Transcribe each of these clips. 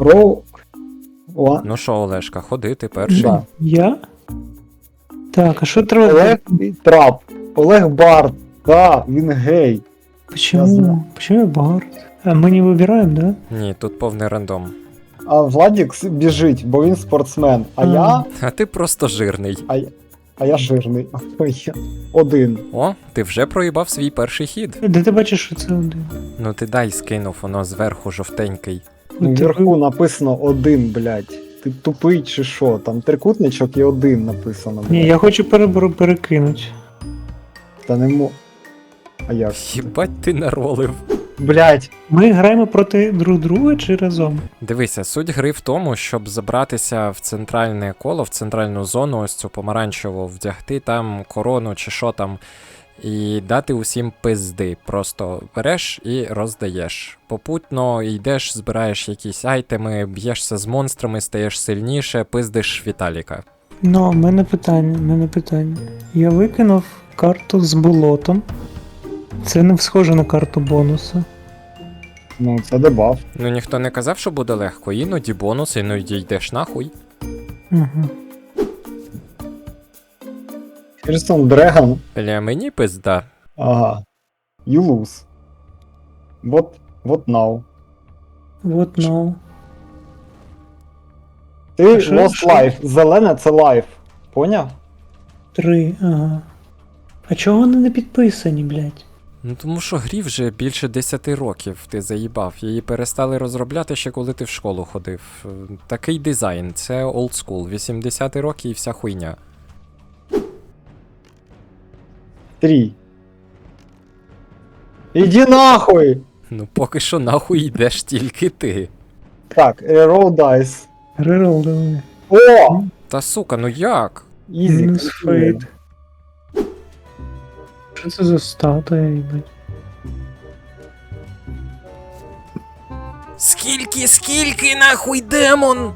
Роу. О, Ну що, Олешка, ходи, ти перший. Да. Я? Так, а що треба? Олег Трап. Олег Барт. Да, він гей. Я Почему? Почему Барт? А мы не выбираем, да? Ні, тут повний рандом. А Владік біжить, бо він спортсмен. А Ага. я. А ти просто жирний. А, я- а я жирний. Ой, я Один. О, ти вже проїбав свій перший хід. Де ти бачиш, що це один? Ну ти дай скинув, воно зверху жовтенький. Вверху написано один, блядь. Ти тупий чи що? Там трикутничок і один написано. Ні, я хочу перебор перекинути. Та не мо. А як? Хібать ти наролив. Блядь. Ми граємо проти друг друга чи разом? Дивися, суть гри в тому, щоб забратися в центральне коло, в центральну зону, ось цю помаранчеву, вдягти там корону чи що там, і дати усім пизди. Просто береш і роздаєш. Попутно йдеш, збираєш якісь айтеми, б'єшся з монстрами, стаєш сильніше, пиздиш Віталіка. Ну, в мене питання, в мене питання. Я викинув карту з болотом. Це не схоже на карту бонуса. Ну, це дебаф. Ну ніхто не казав, що буде легко, іноді бонус, іноді йдеш нахуй. Угу. Херсон Дреган. Бля, мені пизда. Ага. You lose. What, what now? Вот ну. Ти що- lost що? life. Зелене це life. Поняв? Три, ага. А чого вони не підписані, блядь? Ну тому що грі вже більше 10 років ти заїбав. Її перестали розробляти ще коли ти в школу ходив. Е, Такий дизайн, це old school, 80 роки і вся хуйня. Три. Іди нахуй! Ну поки що нахуй йдеш тільки ти. Так, roll dice. Рерол давай. О! Та сука, ну як? Ізі. Мінус фейт. Що це за статуя, їбать? Скільки, скільки нахуй демон?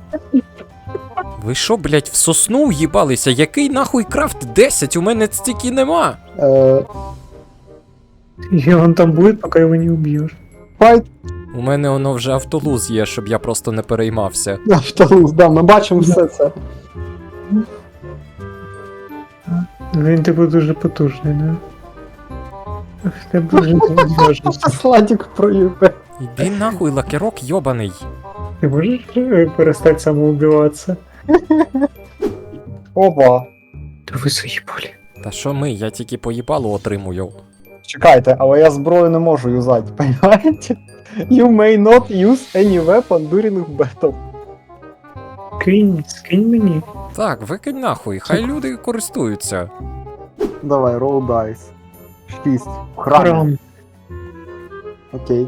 Ви що, блять, в сосну в'їбалися? Який нахуй крафт 10? У мене стільки нема. Е, И он там будет, пока его не убьешь. Fight У мене воно вже автолуз є, щоб я просто не переймався. Автолуз, да, ми бачимо все це. Він типу дуже потужний, да? Ах, Ти дуже можеш. Сладік проїбе. Іди нахуй, лакерок йобаний. Ти можеш е, перестати самоубиватися? Опа. Та ви заїбали. Та що ми, я тільки поїбалу отримую. Чекайте, але я зброю не можу юзати, понимаете? You may not use any weapon during battle. Кинь, скинь мені. Так, викинь нахуй, хай люди користуються. Давай, roll dice. Шість. Храм. Храм. Окей.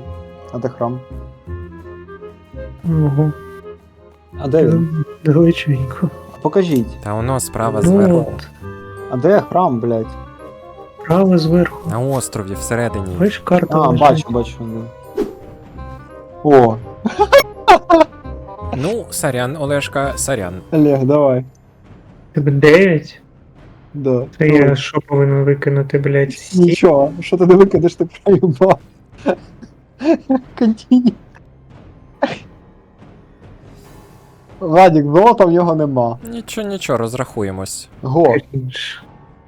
А де храм? Ого. А де він? Далеченько. Покажіть. Та воно справа Ну зверху. от, А де храм, блядь? право зверху. На острові, всередині. Бачиш, карта А, лежить. бачу, бачу. Да. О, Ну, сорян, Олешка, сорян. Олег, давай. Тебе 9? Да. Ну, я що повинен викинути, блядь. Нічого, що ти не викидеш, ти проїбав. Континю. Владік, золота в нього нема. Нічого, нічого, розрахуємось. Го.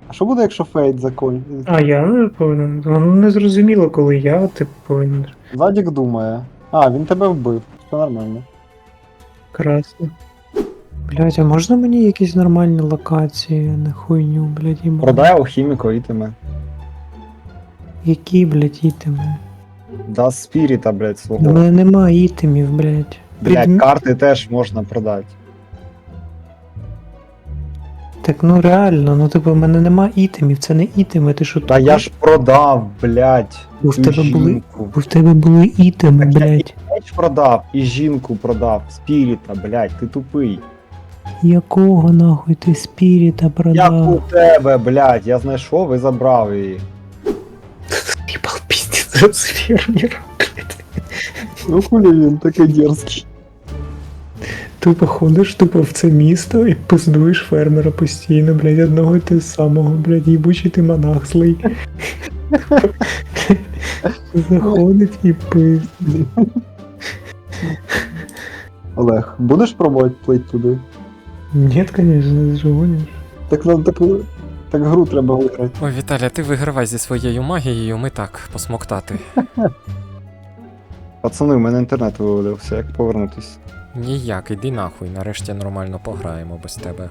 А що буде, якщо фейт закон? А я не повинен. Воно не зрозуміло, коли я, ти повинен. Владік думає. А, він тебе вбив. Все нормально. Красно. Блять, а можна мені якісь нормальні локації, а не хуйню, блять, їм. Продай алхіміку ітеми. Які, блять, ітеми? Да спіріта, блядь, У свого. мене нема ітемів, блять. Блядь, карти теж можна продати. Так ну реально, ну типу, в мене нема ітемів, це не ітеми, ти що Та я ж продав, блядь. Бо в цю тебе були. жінку. Бо в тебе були ітеми, Так я блять. Меч продав і жінку продав. Спіріта, блядь, ти тупий. Якого нахуй ти спіріта Як у продав? тебе, блядь, я знайшов і забрав її. Їбал піздець за фермер. Ну хулі він такий дерзкий. Тупо ходиш тупо в це місто і пиздуєш фермера постійно, блядь, одного і те самого, блядь, їбучий ти монах злий. Заходить і пиздить. Олег, будеш пробувати плить туди? Нет, конечно, ты же. Так нам так, так гру треба виграти. Ой, Віталя, ти вигравай зі своєю магією, ми так, посмоктати. Пацани, у мене інтернет виводився, як повернутись. Ніяк, іди нахуй, нарешті нормально пограємо без тебе.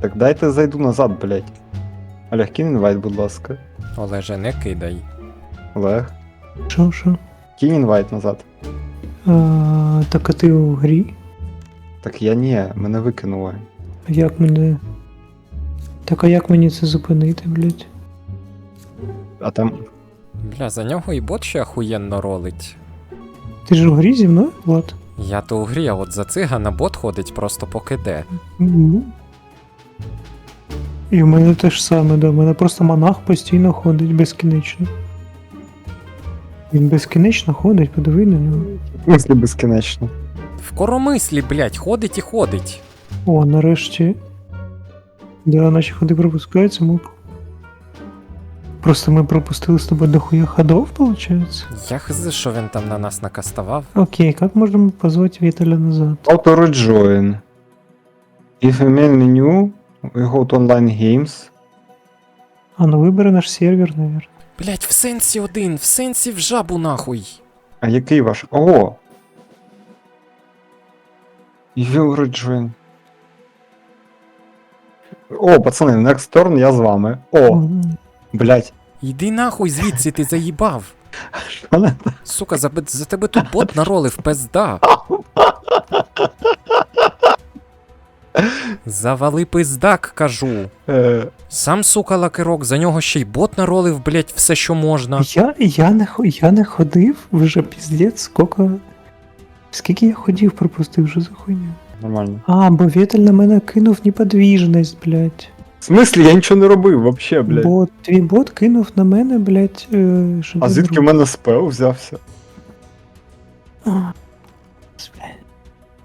Так дайте зайду назад, блять. Олег, кинь інвайт, будь ласка. Олеже, не кидай. Олег, Шо, шо? кинь інвайт назад. А, так а ти у грі? Так я ні, мене викинули. А Як мене. Так а як мені це зупинити, блядь? А там. Бля, за нього і бот ще охуєнно ролить. Ти ж у грі зі мною, Влад? Я то у грі, а от за цигана бот ходить просто поки де. Ну. І в мене те ж саме, да. У мене просто монах постійно ходить безкінечно. Він безкінечно ходить, подиви на нього. В смислі безкінечно. В коромислі, блядь, ходить і ходить. О, нарешті. Да, наші ходи пропускаються, ми. Просто ми пропустили з тобою дохуя ходов, получается? Я хз, що він там на нас накаставав. Окей, как можем позвать Виталя назад? Auto rejoin. If you main menu, we go to online games. А, ну вибери наш сервер, наверное. Блядь, в сенсі один, в сенсі в жабу нахуй. А який ваш? О! You rejoin. О, пацани, next turn я з вами. О, блять. Іди нахуй звідси, ти заїбав. Сука, за, за тебе тут бот наролив пизда. Завали пиздак, кажу. Е, Сам сука лакирок, за нього ще й бот наролив, блять, все, що можна. Я, я, не, я не ходив вже піздець, скільки. Скільки я ходив, пропустив вже за хуйню. нормально. А, бо Віталь на мене кинув неподвіжність, блядь. В смислі, я нічого не робив вообще, блядь. Бо твій бот кинув на мене, блядь, е, що А ти звідки в зробив? мене спел взявся? А, блядь.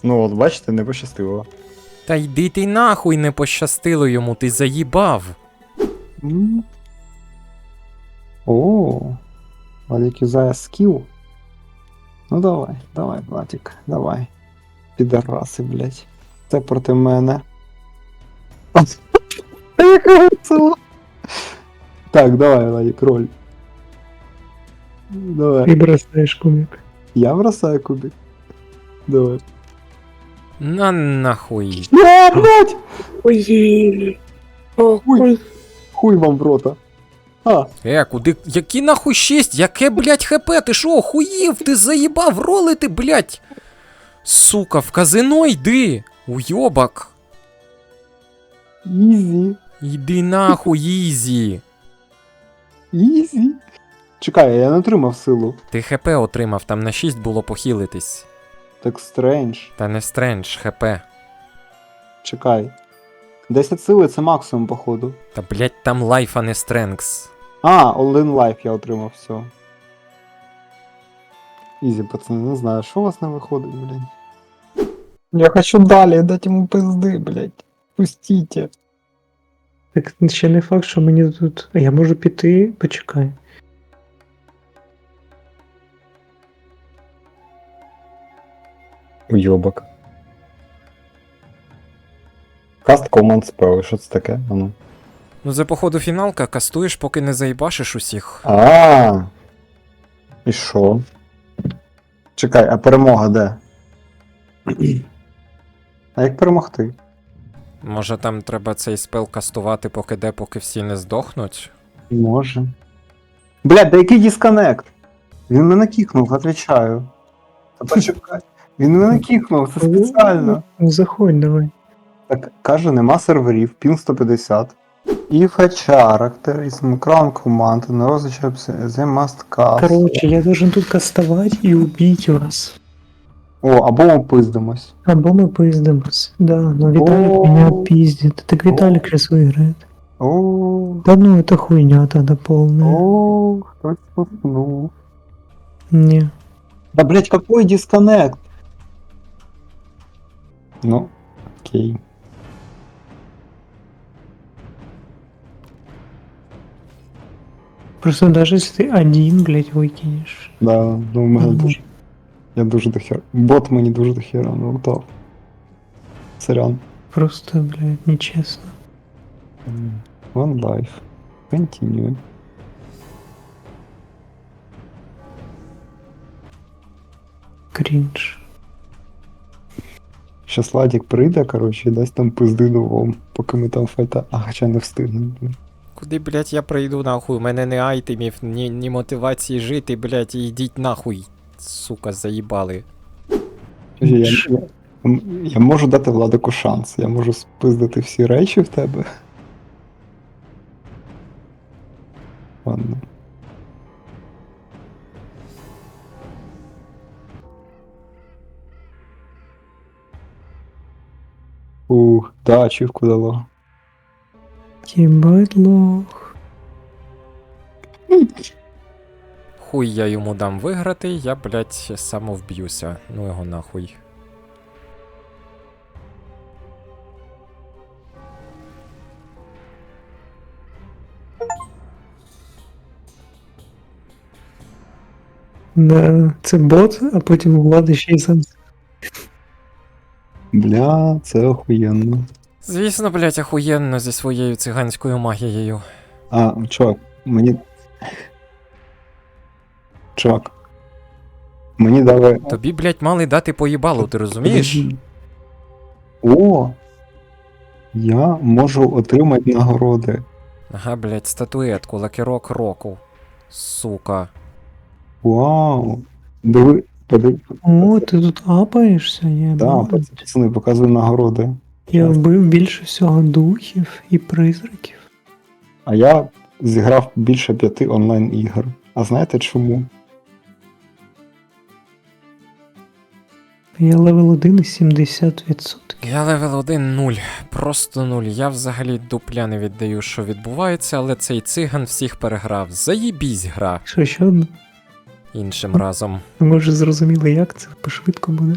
Ну от, бачите, не пощастило. Та йди ти нахуй не пощастило йому, ти заїбав. О, Владик юзає скіл. Ну давай, давай, Владик, давай. Підараси, блядь. Це проти мене. Так, давай, Владик, роль. Давай. Ти бросаєш кубик. Я бросаю кубик. Давай. На нахуй. Не, блядь! Ой, Ой. Хуй вам в рота. А, Е, куди. Які нахуй шість? Яке, блять, хп? Ти що, охуїв? Ти заїбав ролити, блять? Сука, в казино йди! Уйобак! ізі. Йди нахуй, ізі! Ізі. Чекай, я не отримав силу. Ти хп отримав, там на 6 було похилитись. Так стрендж. Та не стрендж, хп. Чекай. 10 сили це максимум, походу. Та блять, там лайф, а не стренкс. А, All-in Life я отримав, все. Ізі, пацани, не знаю, що у вас не виходить, блядь. Я хочу далі дати йому пизди, блядь. Пустіть. Так ще не факт, що мені тут. А я можу піти, почекай. Уйобок. Cast Command Spell, що це таке? А ну. Ну, це походу фіналка, кастуєш, поки не заїбашиш усіх. А. І що? Чекай, а перемога де? А як перемогти? Може там треба цей спел кастувати, поки де, поки всі не здохнуть. Може. Блядь, да який дисконект? Він мене кікнув, отвечаю. Та почекай. Він мене кікнув, це спеціально. Ну, Заходь, давай. Так, каже, нема серверів, пін 150. If a character is in crown command and розичався, they must cast. Короче, я должен тут кастовать и убить вас. О, або ми пиздимось. Або мы поездимся. Да, но Виталик О. меня пиздит. Так Виталик сейчас выиграет. О, Да ну, это хуйня тогда полная. о, хтось поснув. Не. Да, блядь, какой дисконнект? Ну, окей. Просто даже если ты один, блядь, выкинешь. Да, ну, мене Мгм. дуже. Я дуже дохер. Бот мені дуже дохера налутав. Сорян. Просто, блядь, нечесно. One life. Continue. Крінж. Щас Ладік прийде, коротше, і дасть там пизди новом, поки ми там файта. А, хоча не встигнемо. Куди, блядь, я прийду нахуй? У мене не айтемів, ні, ні мотивації жити, блядь, і йдіть нахуй. Сука, заїбали. Я, я, я, можу дати Владику шанс. Я можу спиздити всі речі в тебе. Ладно. Ух, да, ачівку дало. Єбать лох. Хуй я йому дам виграти, я, блядь, самовб'юся. Ну його нахуй. Да, це бот, а потім у влади ще й сам. Бля, це охуєнно. Звісно, блядь, ахуєнно зі своєю циганською магією. А, чувак, мені. Чувак. Мені дали. Тобі, блядь, мали дати поїбалу, ти розумієш? О! Я можу отримати нагороди. Ага, блядь, статуетку, лакерок року. Сука. Вау! Диви, подиви. О, ти тут апаєшся, Да, єбать. пацани, показую нагороди. Я вбив більше всього духів і призраків. А я зіграв більше п'яти онлайн ігор. А знаєте чому? Я левел 1 і 70%. Я левел 1 нуль. Просто нуль. Я взагалі дупля не віддаю, що відбувається, але цей циган всіх переграв. Заїбісь гра Що ще одне? іншим разом. Може, зрозуміли, як це пошвидко буде.